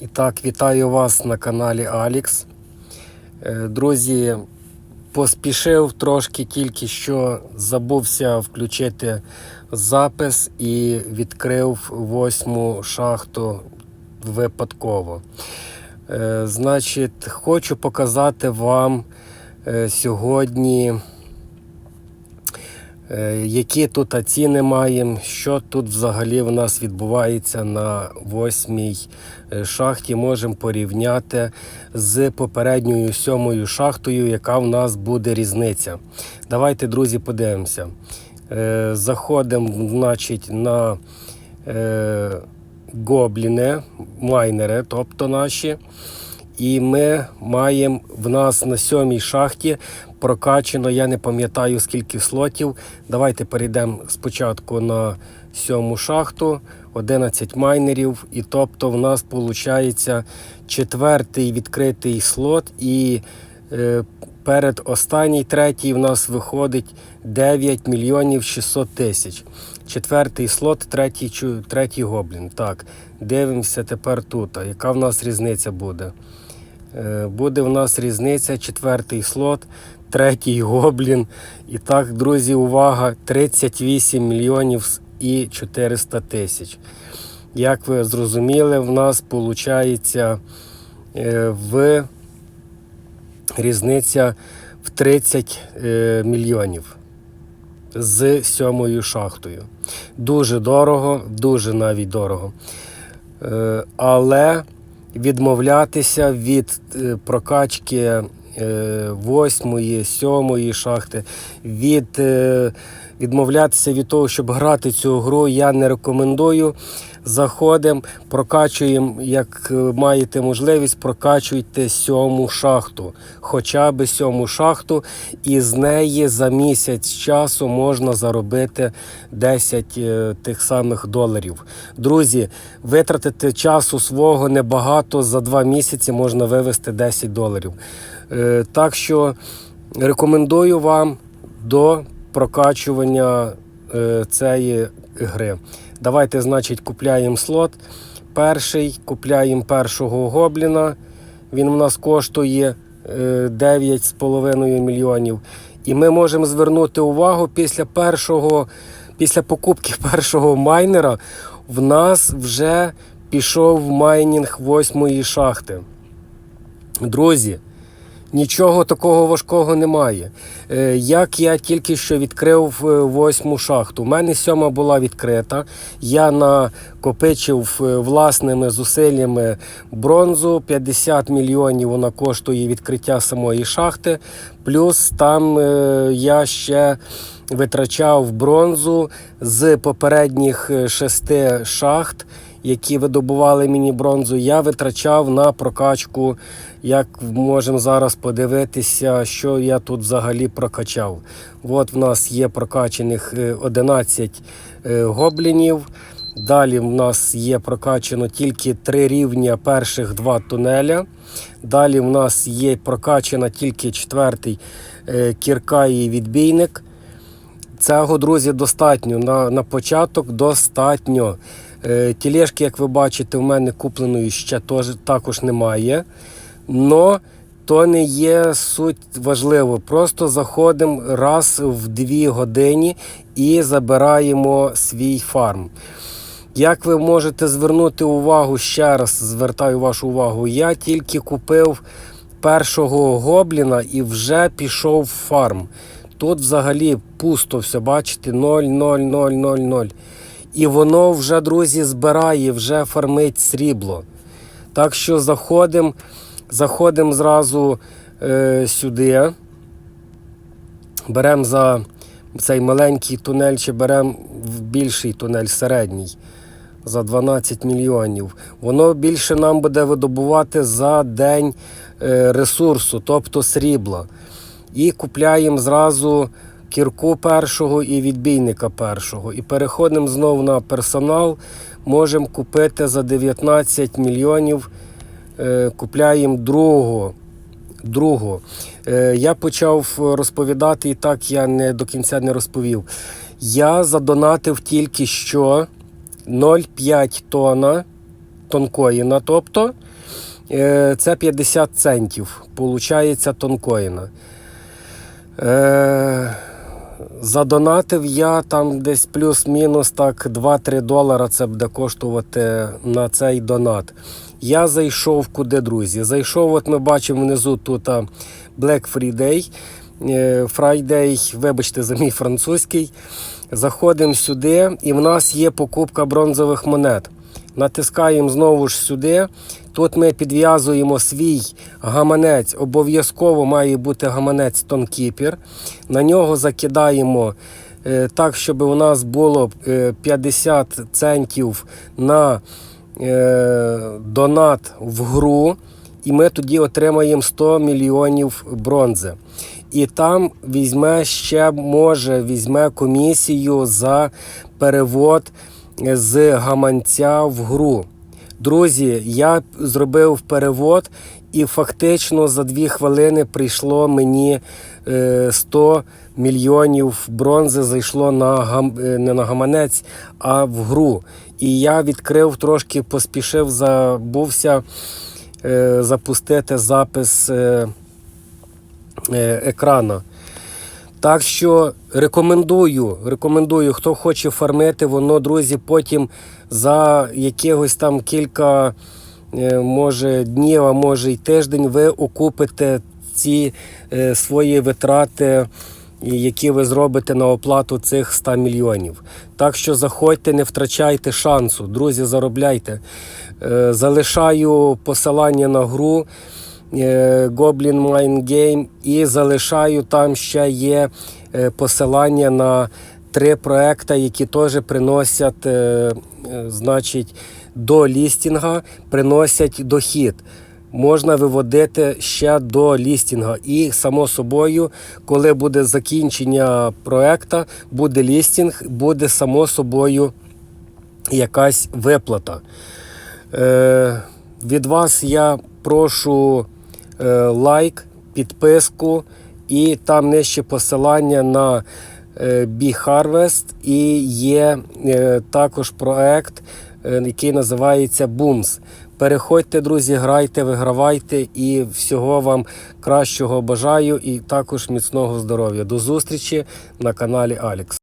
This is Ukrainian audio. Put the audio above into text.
І так, вітаю вас на каналі Алікс. Е, Друзі, поспішив трошки тільки що забувся включити запис і відкрив восьму шахту випадково. Е, Значить, хочу показати вам е, сьогодні, які тут ціни маємо, що тут взагалі в нас відбувається на восьмій е, шахті. Можемо порівняти з попередньою сьомою шахтою, яка в нас буде різниця. Давайте, друзі, подивимося. Е, Заходимо, значить, на е, гобліни, майнери, тобто наші. І ми маємо в нас на сьомій шахті прокачано, я не пам'ятаю скільки слотів. Давайте перейдемо спочатку на сьому шахту, 11 майнерів. І тобто в нас виходить четвертий відкритий слот. І е, перед останній третій в нас виходить 9 мільйонів 600 тисяч. Четвертий слот, третій, третій гоблін. Так, дивимося тепер тут. Яка в нас різниця буде? Е, Буде в нас різниця, четвертий слот, третій гоблін. І так, друзі, увага, 38 мільйонів і 400 тисяч. Як ви зрозуміли, в нас виходить в різниця в 30 е, мільйонів з сьомою шахтою. Дуже дорого, дуже навіть дорого. Е, Але відмовлятися від е, прокачки е, восьмої, сьомої шахти, від, е, відмовлятися від того, щоб грати цю гру, я не рекомендую. Заходимо, прокачуємо, як е, маєте можливість, прокачуйте сьому шахту, хоча б сьому шахту, і з неї за місяць часу можна заробити 10 е, тих самих доларів. Друзі, витратити часу свого небагато, за два місяці можна вивести 10 доларів. Е, Так що рекомендую вам до прокачування е, цієї гри. Давайте, значить, купляємо слот. Перший, купляємо першого гобліна. Він у нас коштує е, 9,5 мільйонів. І ми можемо звернути увагу після першого, після покупки першого майнера в нас вже пішов майнінг восьмої шахти. Друзі, Нічого такого важкого немає. Е, Як я тільки що відкрив е, восьму шахту, у мене сьома була відкрита. Я накопичив е, власними зусиллями бронзу. 50 мільйонів вона коштує відкриття самої шахти. Плюс там я ще витрачав бронзу з попередніх шести шахт які видобували мені бронзу, я витрачав на прокачку. Як можемо зараз подивитися, що я тут взагалі прокачав. От в нас є прокачаних е, 11 е, гоблінів. Далі в нас є прокачано тільки три рівня перших два тунеля. Далі в нас є прокачана тільки четвертий е, кірка і відбійник. Цього, друзі, достатньо. На, на початок достатньо. Е, Тілешки, як ви бачите, у мене купленої ще також немає. Но то не є суть важливо. Просто заходимо раз в дві години і забираємо свій фарм. Як ви можете звернути увагу, ще раз звертаю вашу увагу, я тільки купив першого гобліна і вже пішов в фарм. Тут взагалі пусто все, бачите, 0, 0, 0, 0, 0. І воно вже, друзі, збирає, вже фармить срібло. Так що заходимо заходим зразу е, сюди. Беремо за цей маленький тунель, чи беремо більший тунель, середній, за 12 мільйонів. Воно більше нам буде видобувати за день е, ресурсу, тобто срібла. І купляємо зразу кірку першого і відбійника першого. І переходимо знову на персонал. Можемо купити за 19 мільйонів. е, Купляємо другого. Другого. Е, Я почав розповідати, і так я не до кінця не розповів. Я задонатив тільки що 0,5 тонна тонкоїна. Тобто е, це 50 центів. Получається тонкоїна. Задонатив я там десь плюс-мінус так 2-3 долара це буде коштувати на цей донат. Я зайшов куди, друзі? Зайшов, от ми бачимо внизу тут Black Friday. е, Friday, вибачте за мій французький. Заходимо сюди, і в нас є покупка бронзових монет. Натискаємо знову ж сюди. Тут ми підв'язуємо свій гаманець. Обов'язково має бути гаманець Тонкіпер. На нього закидаємо е, так, щоб у нас було е, 50 центів на е, донат в гру. І ми тоді отримаємо 100 мільйонів бронзи. І там візьме ще, може, візьме комісію за перевод з гаманця в гру. Друзі, я зробив перевод, і фактично за дві хвилини прийшло мені е, 100 мільйонів бронзи зайшло на гам, е, не на гаманець, а в гру. І я відкрив трошки, поспішив, забувся е, запустити запис е, е, екрана. Так що рекомендую, рекомендую, хто хоче фармити, воно, друзі, потім за якихось там кілька, е, може, днів, а може й тиждень, ви окупите ці е, свої витрати, які ви зробите на оплату цих 100 мільйонів. Так що заходьте, не втрачайте шансу, друзі, заробляйте. Е, Залишаю посилання на гру. Goblin Mind Game і залишаю там ще є посилання на три проекти, які теж приносять, е, е, значить, до лістінга приносять дохід. Можна виводити ще до лістінга. І само собою, коли буде закінчення проекта, буде лістінг, буде само собою якась виплата. Е, від вас я прошу е, лайк, підписку і там нижче посилання на е, Bee Harvest і є е, також проект, е, який називається Booms. Переходьте, друзі, грайте, вигравайте і всього вам кращого бажаю і також міцного здоров'я. До зустрічі на каналі Алекс.